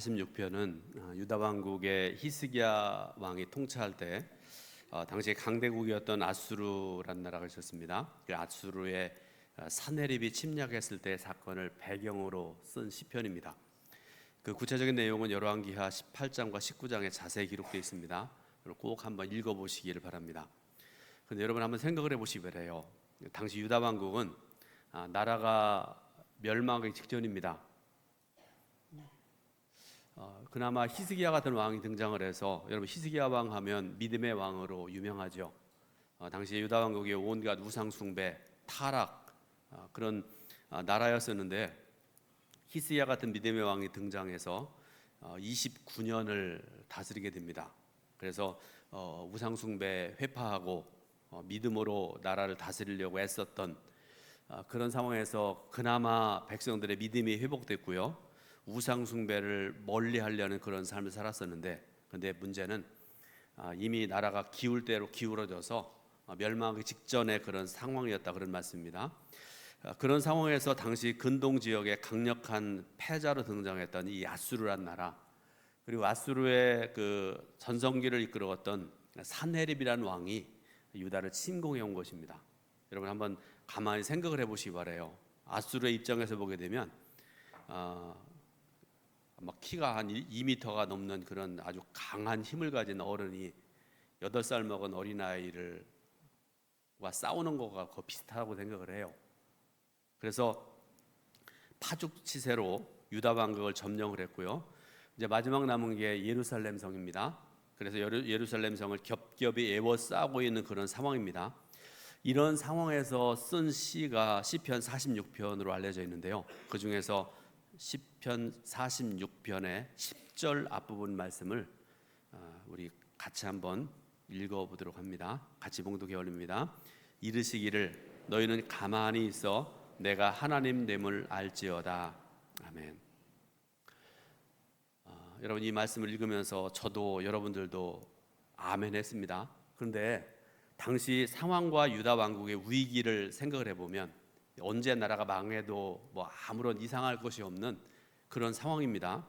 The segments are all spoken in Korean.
46편은 어, 유다 왕국의 히스기야 왕이 통치할 때 어, 당시 강대국이었던 아수르란 나라가 있었습니다. 그 아수르의 어, 사네립이 침략했을 때 사건을 배경으로 쓴 시편입니다. 그 구체적인 내용은 열왕기하 18장과 19장에 자세히 기록되어 있습니다. 꼭 한번 읽어보시기를 바랍니다. 근데 여러분 한번 생각을 해보시기 바래요. 당시 유다 왕국은 아, 나라가 멸망하기 직전입니다. 어, 그나마 히스기야 같은 왕이 등장을 해서 여러분 히스기야 왕 하면 믿음의 왕으로 유명하죠. 어, 당시 유다 왕국의 온갖 우상 숭배, 타락 어, 그런 어, 나라였었는데 히스기야 같은 믿음의 왕이 등장해서 어, 29년을 다스리게 됩니다. 그래서 어, 우상 숭배 회파하고 어, 믿음으로 나라를 다스리려고 애썼던 어, 그런 상황에서 그나마 백성들의 믿음이 회복됐고요. 우상 숭배를 멀리 하려는 그런 삶을 살았었는데 근데 문제는 아, 이미 나라가 기울 대로 기울어져서 아, 멸망하기 직전의 그런 상황이었다 그런 말씀입니다. 아, 그런 상황에서 당시 근동 지역에 강력한 패자로 등장했던 이 아수르란 나라 그리고 아수르의 그 전성기를 이끌어왔던 산헤립이라는 왕이 유다를 침공해 온 것입니다. 여러분 한번 가만히 생각을 해보시기 바래요. 아수르의 입장에서 보게 되면 어, 막 키가 한 2미터가 넘는 그런 아주 강한 힘을 가진 어른이 8살 먹은 어린아이를 와 싸우는 거가 거 비슷하다고 생각을 해요. 그래서 파죽 치세로 유다 왕국을 점령을 했고요. 이제 마지막 남은 게 예루살렘 성입니다. 그래서 예루살렘 성을 겹겹이 에워싸고 있는 그런 상황입니다. 이런 상황에서 쓴 시가 시편 46편으로 알려져 있는데요. 그 중에서 시편 46편의 10절 앞부분 말씀을 어, 우리 같이 한번 읽어보도록 합니다. 같이 봉독해 올립니다. 이르시기를 너희는 가만히 있어 내가 하나님 됨을 알지어다. 아멘. 어, 여러분 이 말씀을 읽으면서 저도 여러분들도 아멘 했습니다. 그런데 당시 상황과 유다 왕국의 위기를 생각을 해보면 언제 나라가 망해도 뭐 아무런 이상할 것이 없는 그런 상황입니다.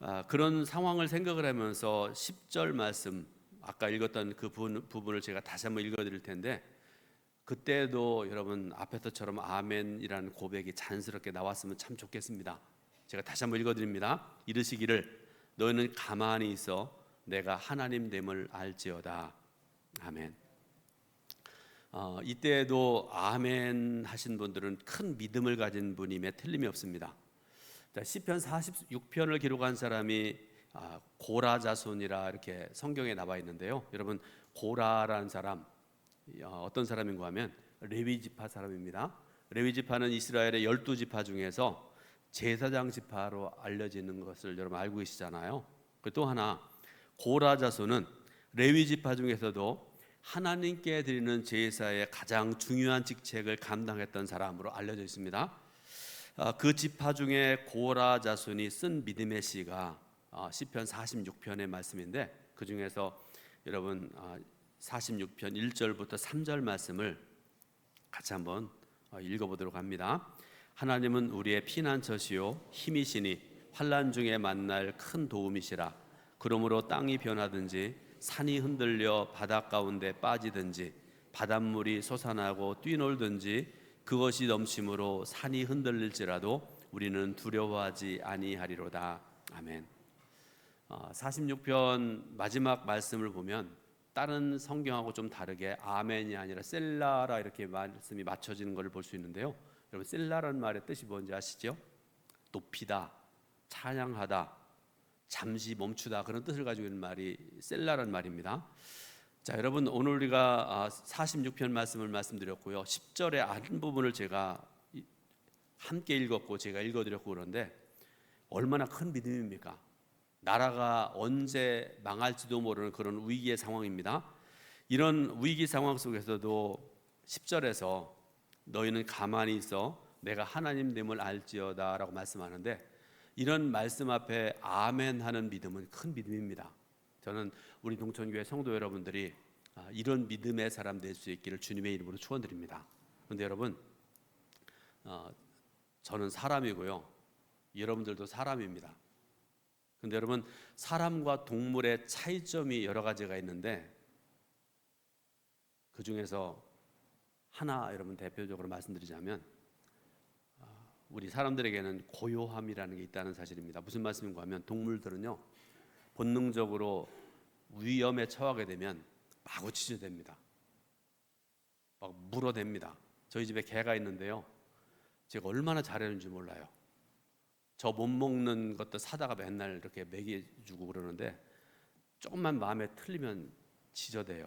아, 그런 상황을 생각을 하면서 10절 말씀 아까 읽었던 그 부분 을 제가 다시 한번 읽어드릴 텐데 그때도 여러분 앞에서처럼 아멘이라는 고백이 자연스럽게 나왔으면 참 좋겠습니다. 제가 다시 한번 읽어드립니다. 이르시기를 너희는 가만히 있어 내가 하나님 됨을 알지어다. 아멘. 어, 이때에도 아멘 하신 분들은 큰 믿음을 가진 분임에 틀림이 없습니다. 자, 시편 46편을 기록한 사람이 아, 고라 자손이라 이렇게 성경에 나와 있는데요. 여러분 고라라는 사람 어, 어떤 사람인가 하면 레위 지파 사람입니다. 레위 지파는 이스라엘의 열두 지파 중에서 제사장 지파로 알려지는 것을 여러분 알고 계시잖아요. 또 하나 고라 자손은 레위 지파 중에서도 하나님께 드리는 제사의 가장 중요한 직책을 감당했던 사람으로 알려져 있습니다. 아, 그 지파 중에 고라 자손이 쓴 믿음의 시가 아, 시편 46편의 말씀인데 그 중에서 여러분 46편 아, 1절부터 3절 말씀을 같이 한번 읽어보도록 합니다. 하나님은 우리의 피난처시요 힘이시니 환란 중에 만날 큰 도움이시라. 그러므로 땅이 변하든지 산이 흔들려 바닷 가운데 빠지든지 바닷물이 솟아나고 뛰놀든지 그것이 넘침으로 산이 흔들릴지라도 우리는 두려워하지 아니하리로다. 아멘. 46편 어, 마지막 말씀을 보면 다른 성경하고 좀 다르게 아멘이 아니라 셀라라 이렇게 말씀이 맞춰지는 것을 볼 수 있는데요. 여러분 셀라라는 말의 뜻이 뭔지 아시죠? 높이다, 찬양하다, 잠시 멈추다 그런 뜻을 가지고 있는 말이 셀라란 말입니다. 자, 여러분 오늘 우리가 46편 아, 말씀을 말씀드렸고요. 10절의 한 부분을 제가 함께 읽었고 제가 읽어 드렸고 그런데 얼마나 큰 믿음입니까? 나라가 언제 망할지도 모르는 그런 위기의 상황입니다. 이런 위기 상황 속에서도 10절에서 너희는 가만히 있어 내가 하나님 됨을 알지어다라고 말씀하는데 이런 말씀 앞에 아멘 하는 믿음은 큰 믿음입니다. 저는 우리 동천교회 성도 여러분들이 아, 이런 믿음의 사람 될 수 있기를 주님의 이름으로 축원드립니다. 그런데 여러분, 어, 저는 사람이고요. 여러분들도 사람입니다. 근데 여러분 사람과 동물의 차이점이 여러 가지가 있는데 그 중에서 하나 여러분 대표적으로 말씀드리자면 아, 우리 사람들에게는 고요함이라는 게 있다는 사실입니다. 무슨 말씀인가 하면 동물들은요 본능적으로 위험에 처하게 되면 마구 치료됩니다. 막 물어댑니다. 저희 집에 개가 있는데요. 제가 얼마나 잘했는지 몰라요. 저 못 먹는 것도 사다가 맨날 이렇게 먹여주고 그러는데 조금만 마음에 틀리면 지저대요.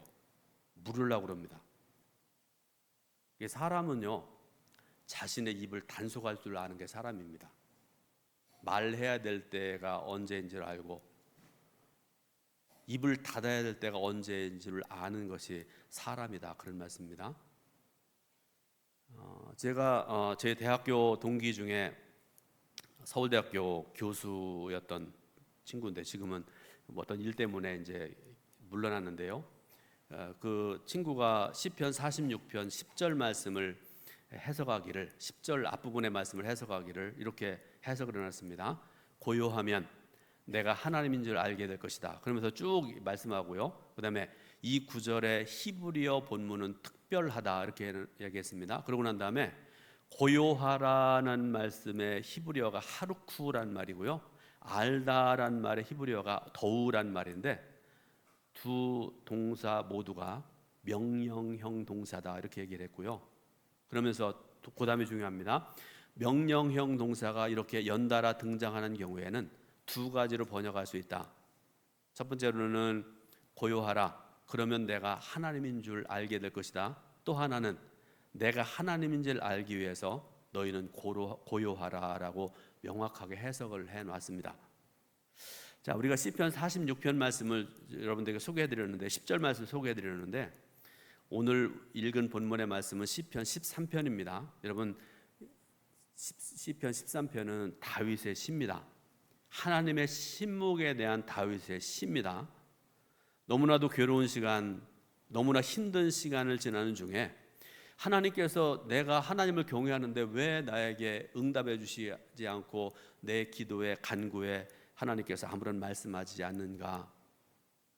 물으려고 그럽니다. 사람은요 자신의 입을 단속할 줄 아는 게 사람입니다. 말해야 될 때가 언제인지를 알고 입을 닫아야 될 때가 언제인지를 아는 것이 사람이다 그런 말씀입니다. 어, 제가 어, 제 대학교 동기 중에 서울대학교 교수였던 친구인데 지금은 뭐 어떤 일 때문에 이제 물러났는데요. 어, 그 친구가 시편 46편 10절 말씀을 해석하기를 10절 앞부분의 말씀을 해석하기를 이렇게 해석을 해놨습니다. 고요하면 내가 하나님인 줄 알게 될 것이다. 그러면서 쭉 말씀하고요. 그다음에 이 구절의 히브리어 본문은 특별하다 이렇게 얘기했습니다. 그러고 난 다음에 고요하라는 말씀의 히브리어가 하루쿠란 말이고요. 알다란 말의 히브리어가 더우란 말인데 두 동사 모두가 명령형 동사다 이렇게 얘기를 했고요. 그러면서 그다음에 중요합니다. 명령형 동사가 이렇게 연달아 등장하는 경우에는 두 가지로 번역할 수 있다. 첫 번째로는 고요하라. 그러면 내가 하나님인 줄 알게 될 것이다. 또 하나는 내가 하나님인 줄 알기 위해서 너희는 고로, 고요하라라고 명확하게 해석을 해 놨습니다. 자, 우리가 시편 46편 말씀을 여러분들에게 소개해 드렸는데 10절 말씀 소개해 드렸는데 오늘 읽은 본문의 말씀은 시편 13편입니다. 여러분 시편 13편은 다윗의 시입니다. 하나님의 신목에 대한 다윗의 시입니다. 너무나도 괴로운 시간, 너무나 힘든 시간을 지나는 중에 하나님께서 내가 하나님을 경외하는데 왜 나에게 응답해 주시지 않고 내 기도에 간구에 하나님께서 아무런 말씀하지 않는가?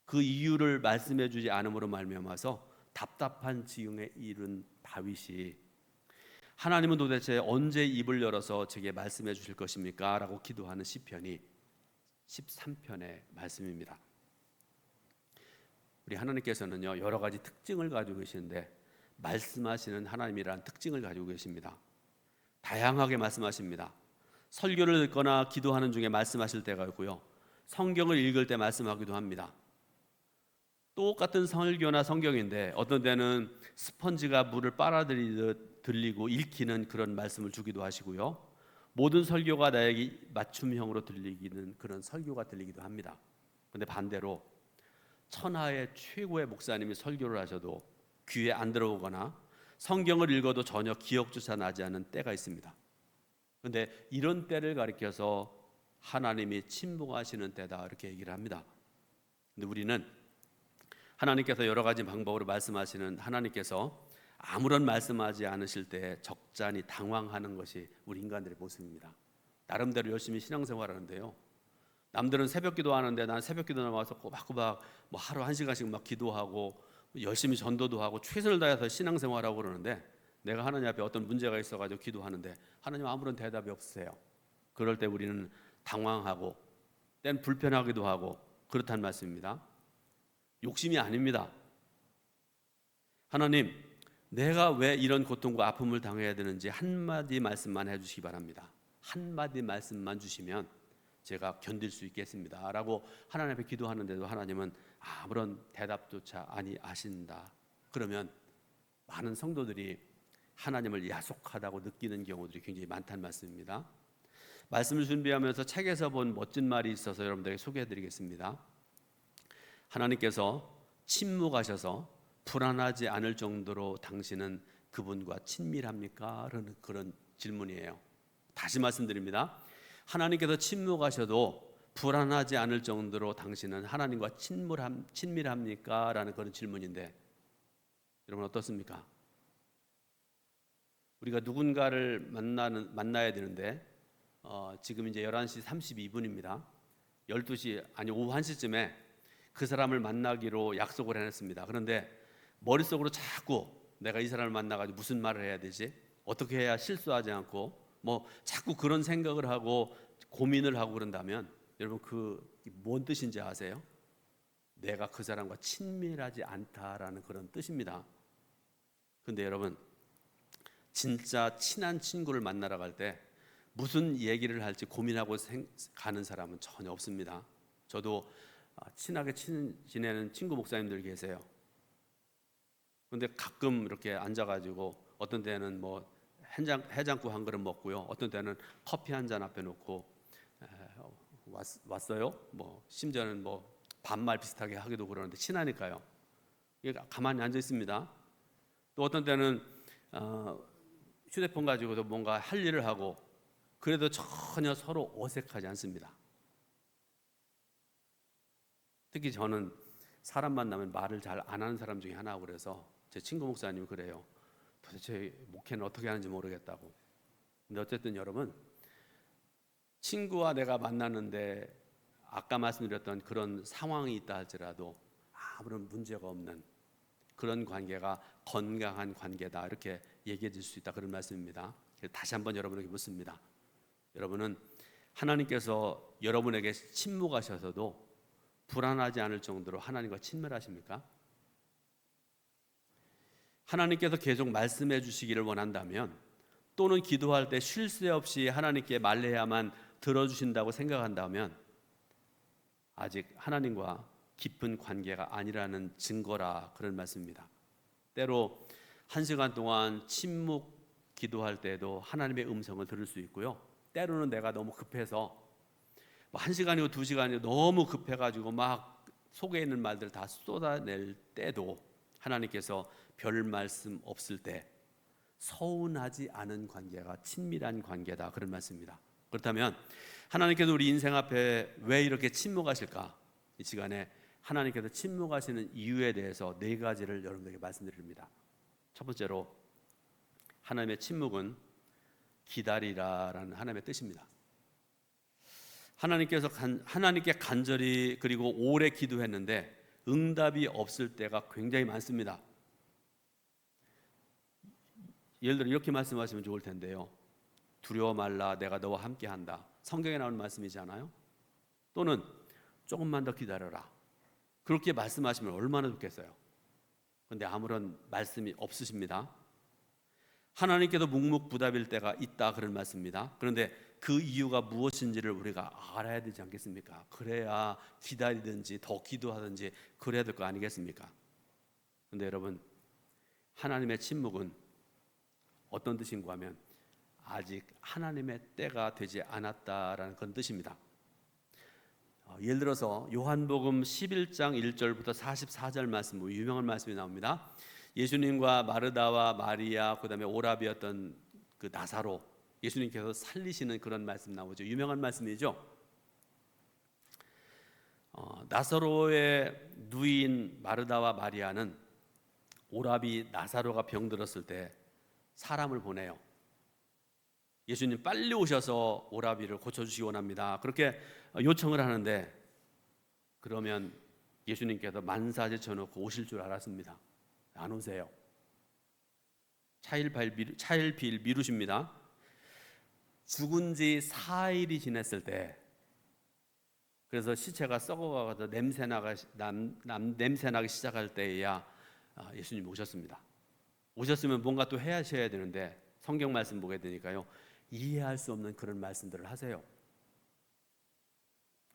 그 이유를 말씀해 주지 않음으로 말미암아서 답답한 지경에 이른 다윗이 하나님은 도대체 언제 입을 열어서 제게 말씀해 주실 것입니까? 라고 기도하는 시편이 13편의 말씀입니다. 우리 하나님께서는요 여러 가지 특징을 가지고 계시는데 말씀하시는 하나님이라는 특징을 가지고 계십니다. 다양하게 말씀하십니다. 설교를 듣거나 기도하는 중에 말씀하실 때가 있고요. 성경을 읽을 때 말씀하기도 합니다. 똑같은 설교나 성경인데 어떤 때는 스펀지가 물을 빨아들이듯 들리고 읽히는 그런 말씀을 주기도 하시고요. 모든 설교가 나에게 맞춤형으로 들리기는 그런 설교가 들리기도 합니다. 근데 반대로 천하의 최고의 목사님이 설교를 하셔도 귀에 안 들어오거나 성경을 읽어도 전혀 기억조차 나지 않는 때가 있습니다. 근데 이런 때를 가리켜서 하나님이 침묵하시는 때다 이렇게 얘기를 합니다. 근데 우리는 하나님께서 여러 가지 방법으로 말씀하시는 하나님께서 아무런 말씀하지 않으실 때 적잖이 당황하는 것이 우리 인간들의 모습입니다. 나름대로 열심히 신앙생활하는데요. 남들은 새벽 기도 하는데 난 새벽 기도 나와서 꼬박꼬박 뭐 하루 한 시간씩 막 기도하고 열심히 전도도 하고 최선을 다해서 신앙생활하고 그러는데 내가 하나님 앞에 어떤 문제가 있어가지고 기도하는데 하나님 아무런 대답이 없으세요. 그럴 때 우리는 당황하고 땐 불편하기도 하고 그렇단 말씀입니다. 욕심이 아닙니다. 하나님, 내가 왜 이런 고통과 아픔을 당해야 되는지 한마디 말씀만 해주시기 바랍니다. 한마디 말씀만 주시면 제가 견딜 수 있겠습니다. 라고 하나님 앞에 기도하는데도 하나님은 아무런 대답조차 아니 하신다. 그러면 많은 성도들이 하나님을 야속하다고 느끼는 경우들이 굉장히 많다는 말씀입니다. 말씀을 준비하면서 책에서 본 멋진 말이 있어서 여러분들에게 소개해 드리겠습니다. 하나님께서 침묵하셔서 불안하지 않을 정도로 당신은 그분과 친밀합니까? 라는 그런 질문이에요. 다시 말씀드립니다. 하나님께서 침묵하셔도 불안하지 않을 정도로 당신은 하나님과 친밀함, 친밀합니까? 라는 그런 질문인데 여러분 어떻습니까? 우리가 누군가를 만나는 만나야 되는데 어, 지금 이제 11시 32분입니다. 12시 아니 오후 1시쯤에 그 사람을 만나기로 약속을 해냈습니다. 그런데 머릿속으로 자꾸 내가 이 사람을 만나가지고 무슨 말을 해야 되지? 어떻게 해야 실수하지 않고 뭐 자꾸 그런 생각을 하고 고민을 하고 그런다면 여러분 그 뭔 뜻인지 아세요? 내가 그 사람과 친밀하지 않다라는 그런 뜻입니다. 근데 여러분 진짜 친한 친구를 만나러 갈 때 무슨 얘기를 할지 고민하고 생- 가는 사람은 전혀 없습니다. 저도 아, 친하게 친, 지내는 친구 목사님들 계세요. 근데 가끔 이렇게 앉아가지고 어떤 때는 뭐 해장, 해장국 한 그릇 먹고요. 어떤 때는 커피 한 잔 앞에 놓고 에, 왔, 왔어요. 뭐 심지어는 뭐 반말 비슷하게 하기도 그러는데 친하니까요. 가만히 앉아 있습니다. 또 어떤 때는 어, 휴대폰 가지고도 뭔가 할 일을 하고 그래도 전혀 서로 어색하지 않습니다. 특히 저는 사람 만나면 말을 잘 안 하는 사람 중에 하나고 그래서 제 친구 목사님이 그래요. 도대체 목회는 어떻게 하는지 모르겠다고. 근데 어쨌든 여러분 친구와 내가 만나는데 아까 말씀드렸던 그런 상황이 있다 할지라도 아무런 문제가 없는 그런 관계가 건강한 관계다 이렇게 얘기해 줄 수 있다 그런 말씀입니다. 다시 한번 여러분에게 묻습니다. 여러분은 하나님께서 여러분에게 침묵하셔서도 불안하지 않을 정도로 하나님과 친밀하십니까? 하나님께서 계속 말씀해 주시기를 원한다면 또는 기도할 때 쉴 새 없이 하나님께 말해야만 들어주신다고 생각한다면 아직 하나님과 깊은 관계가 아니라는 증거라 그런 말씀입니다. 때로 한 시간 동안 침묵 기도할 때도 하나님의 음성을 들을 수 있고요. 때로는 내가 너무 급해서 뭐 한 시간이고 두 시간이고 너무 급해가지고 막 속에 있는 말들 다 쏟아낼 때도 하나님께서 별 말씀 없을 때 서운하지 않은 관계가 친밀한 관계다 그런 말씀입니다. 그렇다면 하나님께서 우리 인생 앞에 왜 이렇게 침묵하실까? 이 시간에 하나님께서 침묵하시는 이유에 대해서 네 가지를 여러분에게 말씀드립니다. 첫 번째로 하나님의 침묵은 기다리라라는 하나님의 뜻입니다. 하나님께서 간, 하나님께 간절히 그리고 오래 기도했는데 응답이 없을 때가 굉장히 많습니다. 예를 들어 이렇게 말씀하시면 좋을 텐데요. 두려워 말라 내가 너와 함께 한다. 성경에 나오는 말씀이잖아요. 또는 조금만 더 기다려라. 그렇게 말씀하시면 얼마나 좋겠어요. 그런데 아무런 말씀이 없으십니다. 하나님께도 묵묵부답일 때가 있다 그런 말씀입니다. 그런데 그 이유가 무엇인지를 우리가 알아야 되지 않겠습니까? 그래야 기다리든지 더 기도하든지 그래야 될 거 아니겠습니까? 근데 여러분 하나님의 침묵은 어떤 뜻인가 하면 아직 하나님의 때가 되지 않았다라는 그런 뜻입니다. 어, 예를 들어서 요한복음 11장 1절부터 44절 말씀 뭐 유명한 말씀이 나옵니다. 예수님과 마르다와 마리아 그다음에 오라비였던 그 나사로 예수님께서 살리시는 그런 말씀 나오죠. 유명한 말씀이죠. 어, 나사로의 누인 마르다와 마리아는 오라비 나사로가 병들었을 때 사람을 보내요. 예수님 빨리 오셔서 오라비를 고쳐주시기 원합니다. 그렇게 요청을 하는데 그러면 예수님께서 만사제 쳐놓고 오실 줄 알았습니다. 안 오세요. 미루, 차일필 미루십니다. 죽은 지 4일이 지났을 때 그래서 시체가 썩어가서 냄새 나가 남, 남 냄새 나기 시작할 때야 아, 예수님 오셨습니다. 오셨으면 뭔가 또 해야셔야 되는데 성경 말씀 보게 되니까요 이해할 수 없는 그런 말씀들을 하세요.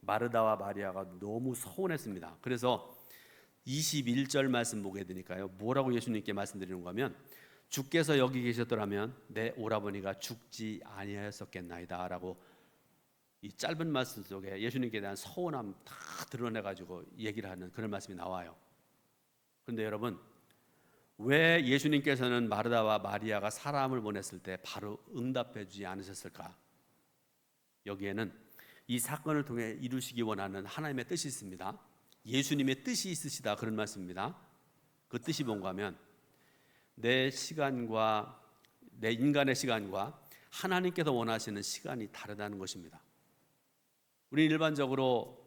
마르다와 마리아가 너무 서운했습니다. 그래서 21절 말씀 보게 되니까요 뭐라고 예수님께 말씀드리는가 하면 주께서 여기 계셨더라면 내 오라버니가 죽지 아니하였었겠나이다라고 이 짧은 말씀 속에 예수님께 대한 서운함 다 드러내 가지고 얘기를 하는 그런 말씀이 나와요. 그런데 여러분 왜 예수님께서는 마르다와 마리아가 사람을 보냈을 때 바로 응답해 주지 않으셨을까? 여기에는 이 사건을 통해 이루시기 원하는 하나님의 뜻이 있습니다. 예수님의 뜻이 있으시다 그런 말씀입니다. 그 뜻이 뭔가 하면 내 시간과 내 인간의 시간과 하나님께서 원하시는 시간이 다르다는 것입니다. 우리 일반적으로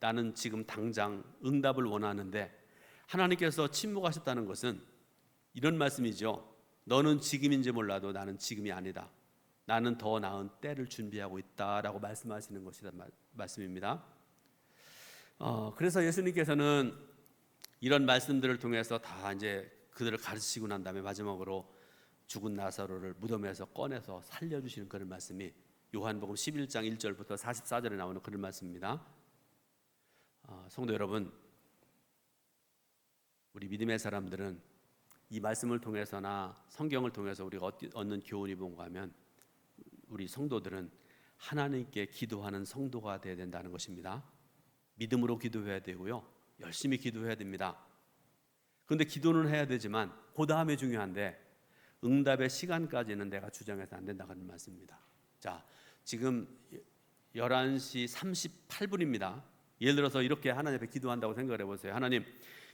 나는 지금 당장 응답을 원하는데 하나님께서 침묵하셨다는 것은 이런 말씀이죠. 너는 지금인지 몰라도 나는 지금이 아니다. 나는 더 나은 때를 준비하고 있다라고 말씀하시는 것이다 말씀입니다. 어, 그래서 예수님께서는 이런 말씀들을 통해서 다 이제 그들을 가르치고 난 다음에 마지막으로 죽은 나사로를 무덤에서 꺼내서 살려주시는 그런 말씀이 요한복음 11장 1절부터 44절에 나오는 그런 말씀입니다. 어, 성도 여러분, 우리 믿음의 사람들은 이 말씀을 통해서나 성경을 통해서 우리가 얻는 교훈이 뭔가 하면 우리 성도들은 하나님께 기도하는 성도가 되어야 된다는 것입니다. 믿음으로 기도해야 되고요. 열심히 기도해야 됩니다. 그런데 기도는 해야 되지만 그 다음에 중요한데 응답의 시간까지는 내가 주장해서 안 된다는 말씀입니다. 자, 지금 11시 38분입니다. 예를 들어서 이렇게 하나님 앞에 기도한다고 생각을 해보세요. 하나님,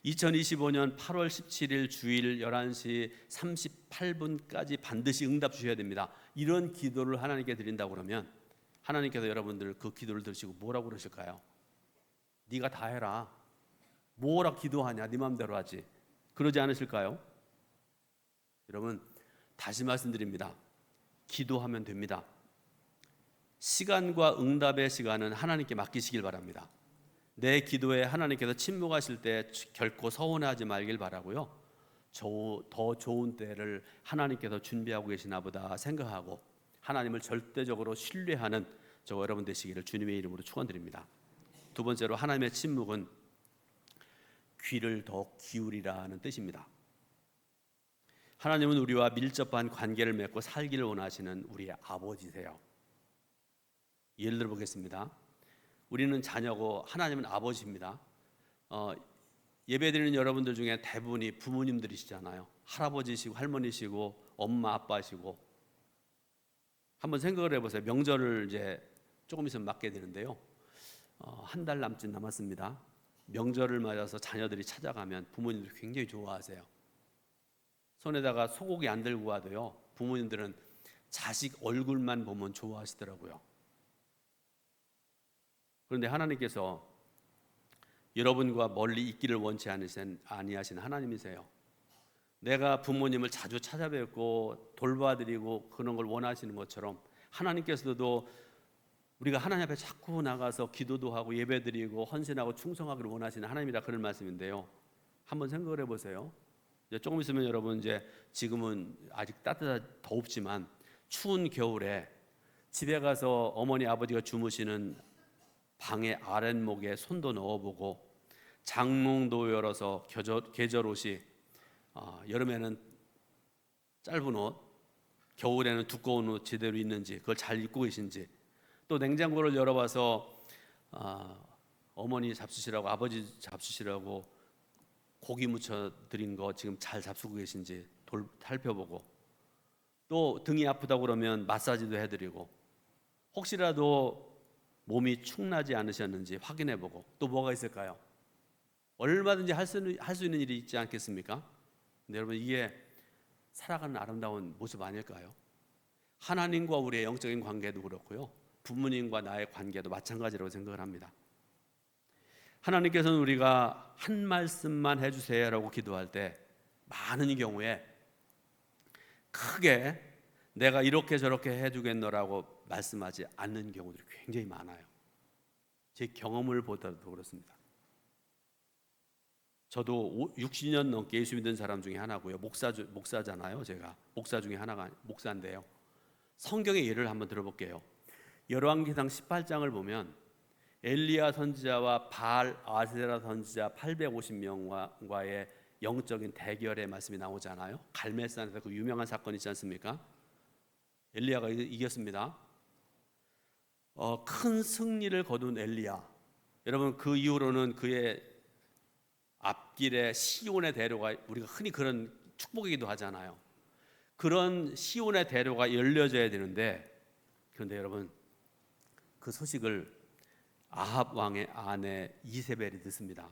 2025년 8월 17일 주일 11시 38분까지 반드시 응답 주셔야 됩니다. 이런 기도를 하나님께 드린다고 그러면 하나님께서 여러분들 그 기도를 들으시고 뭐라고 그러실까요? 네가 다 해라. 뭐라 기도하냐? 네 마음대로 하지. 그러지 않으실까요? 여러분 다시 말씀드립니다. 기도하면 됩니다. 시간과 응답의 시간은 하나님께 맡기시길 바랍니다. 내 기도에 하나님께서 침묵하실 때 결코 서운하지 말길 바라고요. 더 좋은 때를 하나님께서 준비하고 계시나 보다 생각하고 하나님을 절대적으로 신뢰하는 저 여러분 되시기를 주님의 이름으로 축원드립니다. 두 번째로 하나님의 침묵은 귀를 더 기울이라는 뜻입니다. 하나님은 우리와 밀접한 관계를 맺고 살기를 원하시는 우리의 아버지세요. 예를 들어 보겠습니다. 우리는 자녀고 하나님은 아버지입니다. 어, 예배드리는 여러분들 중에 대부분이 부모님들이시잖아요. 할아버지시고 할머니시고 엄마 아빠시고 한번 생각을 해보세요. 명절을 이제 조금 있으면 맞게 되는데요. 어, 한 달 남짓 남았습니다. 명절을 맞아서 자녀들이 찾아가면 부모님들 굉장히 좋아하세요. 손에다가 소고기 안 들고 와도요. 부모님들은 자식 얼굴만 보면 좋아하시더라고요. 그런데 하나님께서 여러분과 멀리 있기를 원치 아니하신 하나님이세요. 내가 부모님을 자주 찾아뵙고 돌봐드리고 그런 걸 원하시는 것처럼 하나님께서도 우리가 하나님 앞에 자꾸 나가서 기도도 하고 예배드리고 헌신하고 충성하기를 원하시는 하나님이다 그런 말씀인데요. 한번 생각을 해보세요. 이제 조금 있으면 여러분 이제 지금은 아직 따뜻하 덥지만 추운 겨울에 집에 가서 어머니 아버지가 주무시는 방의 아랫목에 손도 넣어보고 장롱도 열어서 계절, 계절 옷이 어, 여름에는 짧은 옷, 겨울에는 두꺼운 옷 제대로 있는지 그걸 잘 입고 계신지 또 냉장고를 열어봐서 어, 어머니 잡수시라고 아버지 잡수시라고 고기 무쳐 드린 거 지금 잘 잡수고 계신지 돌, 살펴보고 또 등이 아프다고 그러면 마사지도 해드리고 혹시라도 몸이 축나지 않으셨는지 확인해보고 또 뭐가 있을까요? 얼마든지 할 수 있는 일이 있지 않겠습니까? 근데 여러분 이게 살아가는 아름다운 모습 아닐까요? 하나님과 우리의 영적인 관계도 그렇고요. 부모님과 나의 관계도 마찬가지라고 생각을 합니다. 하나님께서는 우리가 한 말씀만 해주세요라고 기도할 때 많은 경우에 크게 내가 이렇게 저렇게 해주겠노라고 말씀하지 않는 경우들이 굉장히 많아요. 제 경험을 보다도 그렇습니다. 저도 60년 넘게 예수 믿는 사람 중에 하나고요. 목사 목사잖아요. 제가 목사 중에 하나가 목사인데요. 성경의 예를 한번 들어볼게요. 열왕기상 18장을 보면 엘리야 선지자와 바알 아세라 선지자 850명과의 영적인 대결의 말씀이 나오잖아요. 갈멜산에서 그 유명한 사건 있지 않습니까? 엘리야가 이겼습니다. 어, 큰 승리를 거둔 엘리야. 여러분 그 이후로는 그의 앞길에 시온의 대로가 우리가 흔히 그런 축복이기도 하잖아요. 그런 시온의 대로가 열려져야 되는데 그런데 여러분 그 소식을 아합 왕의 아내 이세벨이 듣습니다.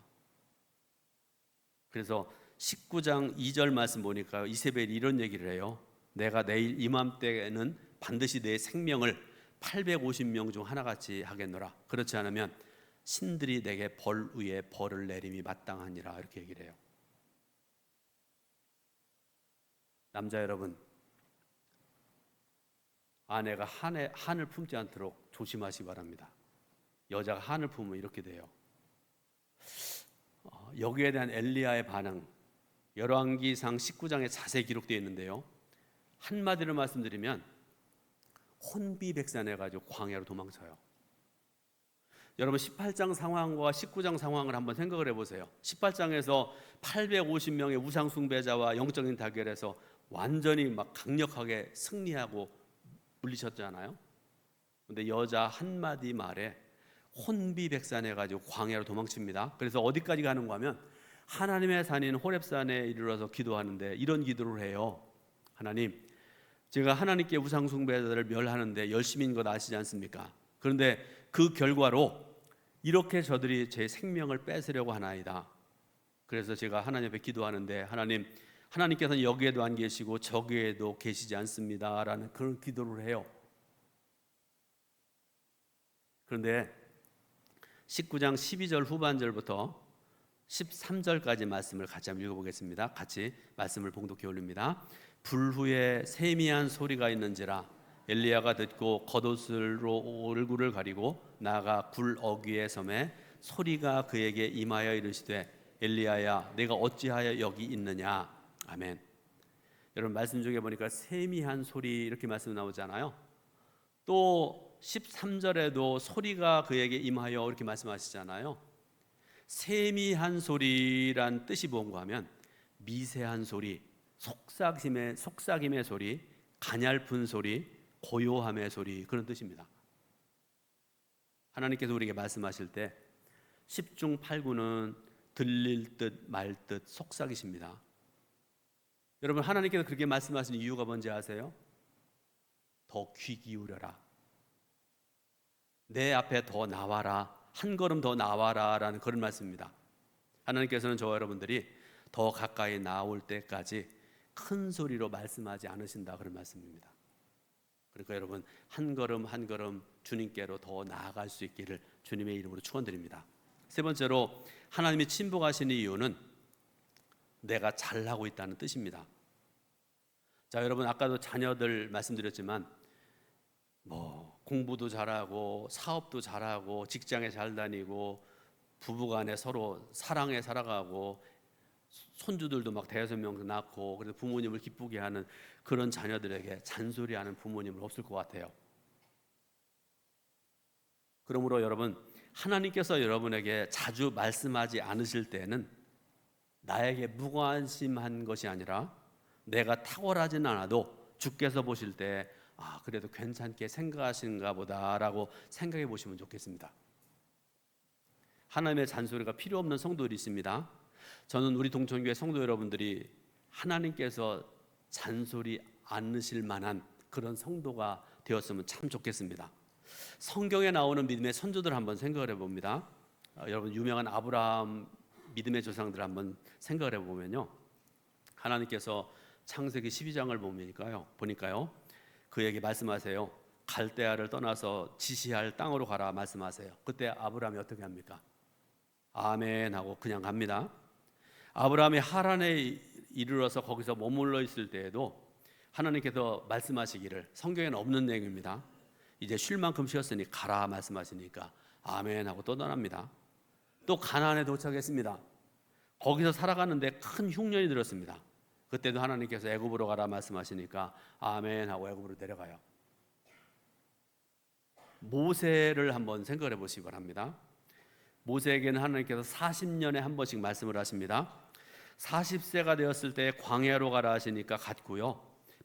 그래서 19장 2절 말씀 보니까 이세벨이 이런 얘기를 해요. 내가 내일 이맘때에는 반드시 내 생명을 850명 중 하나같이 하겠노라. 그렇지 않으면 신들이 내게 벌 위에 벌을 내림이 마땅하니라 이렇게 얘기를 해요. 남자 여러분, 아내가 한에, 한을 품지 않도록 조심하시기 바랍니다. 여자가 한을 품으면 이렇게 돼요. 어, 여기에 대한 엘리야의 반응, 열왕기상 19장에 자세히 기록되어 있는데요. 한마디로 말씀드리면 혼비백산해 가지고 광야로 도망쳐요. 여러분 18장 상황과 19장 상황을 한번 생각을 해보세요. 18장에서 850명의 우상 숭배자와 영적인 대결에서 완전히 막 강력하게 승리하고 물리셨잖아요. 근데 여자 한 마디 말에 혼비백산해 가지고 광야로 도망칩니다. 그래서 어디까지 가는가 하면 하나님의 산인 호렙산에 이르러서 기도하는데 이런 기도를 해요. 하나님, 제가 하나님께 우상 숭배자들을 멸하는데 열심인 것 아시지 않습니까? 그런데 그 결과로 이렇게 저들이 제 생명을 뺏으려고 하나이다. 그래서 제가 하나님 앞에 기도하는데 하나님 하나님께서는 여기에도 안 계시고 저기에도 계시지 않습니다라는 그런 기도를 해요. 그런데 19장 12절 후반절부터 13절까지 말씀을 같이 한번 읽어보겠습니다. 같이 말씀을 봉독해 올립니다. 불후에 세미한 소리가 있는지라 엘리야가 듣고 겉옷으로 얼굴을 가리고 나가 굴 어귀에 섬에 소리가 그에게 임하여 이르시되 엘리야야 내가 어찌하여 여기 있느냐 아멘. 여러분 말씀 중에 보니까 세미한 소리 이렇게 말씀 나오잖아요. 또 13절에도 소리가 그에게 임하여 이렇게 말씀하시잖아요. 세미한 소리란 뜻이 뭔가 하면 미세한 소리, 속삭임의 속삭임의 소리, 가냘픈 소리, 고요함의 소리 그런 뜻입니다. 하나님께서 우리에게 말씀하실 때 10중 8구는 들릴 듯 말 듯 속삭이십니다. 여러분 하나님께서 그렇게 말씀하시는 이유가 뭔지 아세요? 더 귀 기울여라. 내 앞에 더 나와라. 한 걸음 더 나와라라는 그런 말씀입니다. 하나님께서는 저와 여러분들이 더 가까이 나올 때까지 큰 소리로 말씀하지 않으신다 그런 말씀입니다. 그러니까 여러분 한 걸음 한 걸음 주님께로 더 나아갈 수 있기를 주님의 이름으로 축원드립니다. 세 번째로 하나님이 친복하시는 이유는 내가 잘하고 있다는 뜻입니다. 자, 여러분 아까도 자녀들 말씀드렸지만 뭐 공부도 잘하고 사업도 잘하고 직장에 잘 다니고 부부간에 서로 사랑에 살아가고 손주들도 막 대여섯 명 낳고 그래서 부모님을 기쁘게 하는 그런 자녀들에게 잔소리하는 부모님은 없을 것 같아요. 그러므로 여러분 하나님께서 여러분에게 자주 말씀하지 않으실 때는 나에게 무관심한 것이 아니라 내가 탁월하진 않아도 주께서 보실 때 아, 그래도 괜찮게 생각하시는가 보다라고 생각해 보시면 좋겠습니다. 하나님의 잔소리가 필요 없는 성도들이 있습니다. 저는 우리 동천교회 성도 여러분들이 하나님께서 잔소리 않으실 만한 그런 성도가 되었으면 참 좋겠습니다. 성경에 나오는 믿음의 선조들 한번 생각을 해봅니다. 어, 여러분 유명한 아브라함 믿음의 조상들 한번 생각을 해보면요. 하나님께서 창세기 12장을 보니까요. 보니까요. 그에게 말씀하세요. 갈대아를 떠나서 지시할 땅으로 가라 말씀하세요. 그때 아브라함이 어떻게 합니까? 아멘 하고 그냥 갑니다. 아브라함이 하란에 이르러서 거기서 머물러 있을 때에도 하나님께서 말씀하시기를 성경에는 없는 내용입니다. 이제 쉴 만큼 쉬었으니 가라 말씀하시니까 아멘 하고 떠나갑니다. 또 가나안에 도착했습니다. 거기서 살아가는데 큰 흉년이 들었습니다. 그때도 하나님께서 애굽으로 가라 말씀하시니까 아멘 하고 애굽으로 내려가요. 모세를 한번 생각해 보시기 바랍니다. 모세에게는 하나님께서 40년에 한 번씩 말씀을 하십니다. 40세가 되었을 때 광야로 가라 하시니까 갔고요.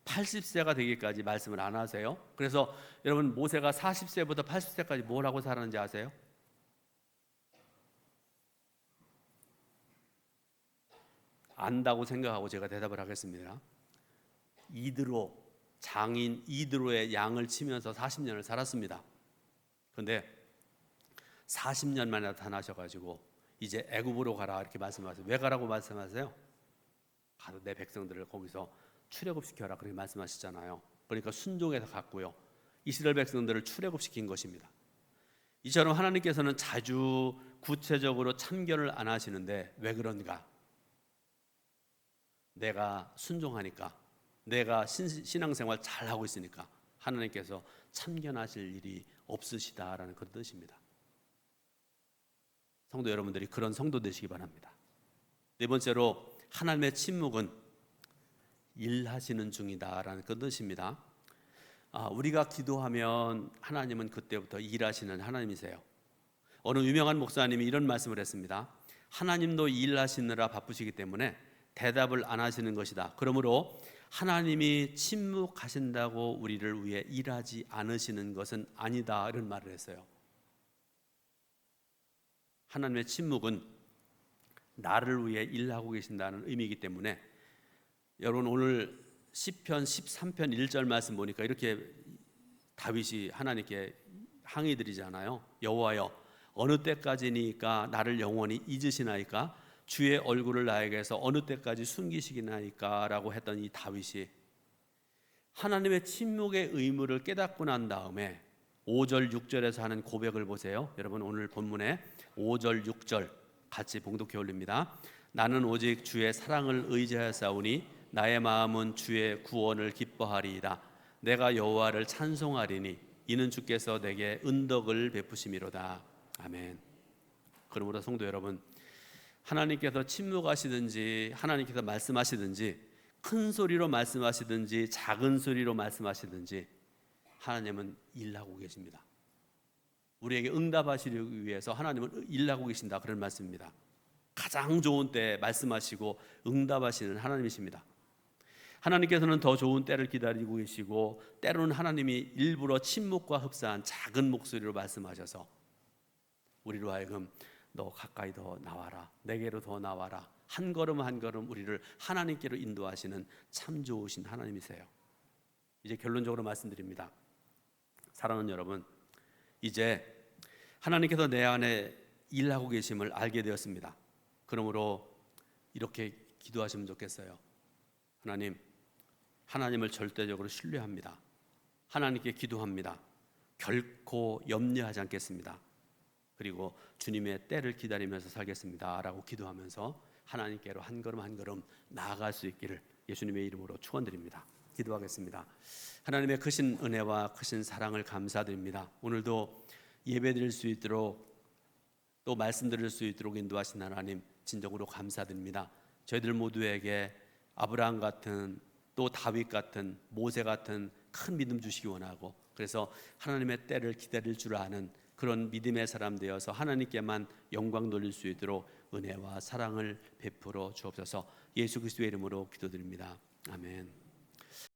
80세가 되기까지 말씀을 안 하세요. 그래서 여러분 모세가 40세부터 80세까지 뭘 하고 살았는지 아세요? 안다고 생각하고 제가 대답을 하겠습니다. 이드로 장인 이드로의 양을 치면서 40년을 살았습니다. 그런데 40년 만에 나타나셔가지고 이제 애굽으로 가라 이렇게 말씀하세요. 왜 가라고 말씀하세요? 가서 내 백성들을 거기서 출애굽 시켜라 그렇게 말씀하시잖아요. 그러니까 순종해서 갔고요. 이스라엘 백성들을 출애굽 시킨 것입니다. 이처럼 하나님께서는 자주 구체적으로 참견을 안 하시는데 왜 그런가? 내가 순종하니까, 내가 신, 신앙생활 잘 하고 있으니까 하나님께서 참견하실 일이 없으시다라는 그런 뜻입니다. 성도 여러분들이 그런 성도 되시기 바랍니다. 네 번째로 하나님의 침묵은 일하시는 중이다라는 그 뜻입니다. 아, 우리가 기도하면 하나님은 그때부터 일하시는 하나님이세요. 어느 유명한 목사님이 이런 말씀을 했습니다. 하나님도 일하시느라 바쁘시기 때문에 대답을 안 하시는 것이다. 그러므로 하나님이 침묵하신다고 우리를 위해 일하지 않으시는 것은 아니다. 이런 말을 했어요. 하나님의 침묵은 나를 위해 일하고 계신다는 의미이기 때문에 여러분 오늘 시편 13편 1절 말씀 보니까 이렇게 다윗이 하나님께 항의 드리잖아요. 여호와여 어느 때까지니까 나를 영원히 잊으시나이까 주의 얼굴을 나에게서 어느 때까지 숨기시기나이까라고 했던 이 다윗이 하나님의 침묵의 의무를 깨닫고 난 다음에 5절 6절에서 하는 고백을 보세요. 여러분 오늘 본문에 5절 6절 같이 봉독해 올립니다. 나는 오직 주의 사랑을 의지하사오니 나의 마음은 주의 구원을 기뻐하리이다. 내가 여호와를 찬송하리니 이는 주께서 내게 은덕을 베푸심이로다. 아멘. 그러므로 성도 여러분 하나님께서 침묵하시든지 하나님께서 말씀하시든지 큰 소리로 말씀하시든지 작은 소리로 말씀하시든지 하나님은 일하고 계십니다. 우리에게 응답하시기 위해서 하나님은 일하고 계신다 그런 말씀입니다. 가장 좋은 때 말씀하시고 응답하시는 하나님이십니다. 하나님께서는 더 좋은 때를 기다리고 계시고 때로는 하나님이 일부러 침묵과 흡사한 작은 목소리로 말씀하셔서 우리로 하여금 너 가까이 더 나와라 내게로 더 나와라 한 걸음 한 걸음 우리를 하나님께로 인도하시는 참 좋으신 하나님이세요. 이제 결론적으로 말씀드립니다. 사랑하는 여러분, 이제 하나님께서 내 안에 일하고 계심을 알게 되었습니다. 그러므로 이렇게 기도하시면 좋겠어요. 하나님, 하나님을 절대적으로 신뢰합니다. 하나님께 기도합니다. 결코 염려하지 않겠습니다. 그리고 주님의 때를 기다리면서 살겠습니다라고 기도하면서 하나님께로 한 걸음 한 걸음 나아갈 수 있기를 예수님의 이름으로 축원드립니다. 기도하겠습니다. 하나님의 크신 은혜와 크신 사랑을 감사드립니다. 오늘도 예배드릴 수 있도록 또 말씀드릴 수 있도록 인도하신 하나님 진정으로 감사드립니다. 저희들 모두에게 아브라함 같은 또 다윗 같은 모세 같은 큰 믿음 주시기 원하고 그래서 하나님의 때를 기다릴 줄 아는 그런 믿음의 사람 되어서 하나님께만 영광 돌릴 수 있도록 은혜와 사랑을 베풀어 주옵소서. 예수 그리스도의 이름으로 기도드립니다. 아멘.